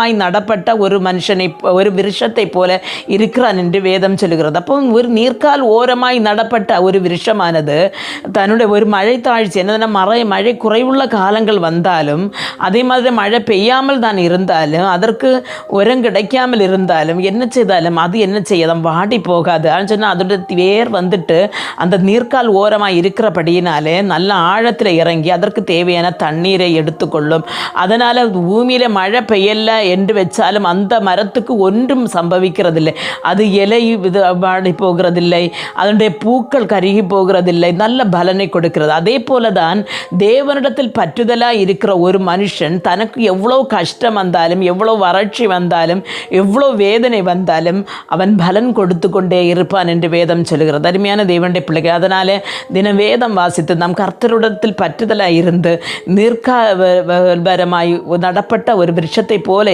ஆய் நடப்பட்ட ஒரு மனுஷனை ஒரு விருஷத்தை போல இருக்கிறான் என்று வேதம் சொல்லுகிறது. அப்போ ஒரு நீர்க்கால் ஓரமாய் நடப்பட்ட ஒரு விருஷமானது தன்னுடைய ஒரு மழை தாழ்ச்சி என்னதுன்னா மழை மழை குறைவுள்ள காலங்கள் வந்தாலும் அதே மாதிரி மழை பெய்யாமல் தான் இருந்தாலும் அதற்கு உரம் கிடைக்காமல் இருந்தாலும் என்ன செய்தாலும் அது என்ன செய்யாதான் வாடி போகாது. ஆனால் சொன்னால் அதோட வேர் வந்துட்டு அந்த நீர்க்கால் ஓரமாக இருக்கிறபடியினாலே நல்ல ஆழத்தில் இறங்கி அதற்கு தேவையான தண்ணீரை எடுத்துக்கொள்ளும். அதனால் பூமியில் மழை பெய்யல என்று வச்சாலும் அந்த மரத்துக்கு ஒன்றும் சம்பவிக்கிறதில்லை. அது இலை இது வாடி போகிறதில்லை. அதனுடைய பூக்கள் கருகி போகிறதில்லை. நல்ல பலனை கொடுக்கிறது. அதே போல தான் தேவனிடத்தில் பற்றுதலாக இருக்கிற ஒரு மனுஷன் தனக்கு எவ்வளோ கஷ்டம் வந்தாலும் எவ்வளோ வறட்சி வந்தாலும் எவ்வளோ வேதனை வந்தாலும் அவன் பலன் கொடுத்து கொண்டே இருப்பான் என்று வேதம் சொல்கிறது அருமையான தேவனுடைய பிள்ளைகள் அதனால் தினம் வேதம் வாசித்து நாம் கர்த்தருடத்தில் பற்றுதலாக இருந்து நிற்காபரமாய் நடப்பட்ட ஒரு விருஷத்தை போல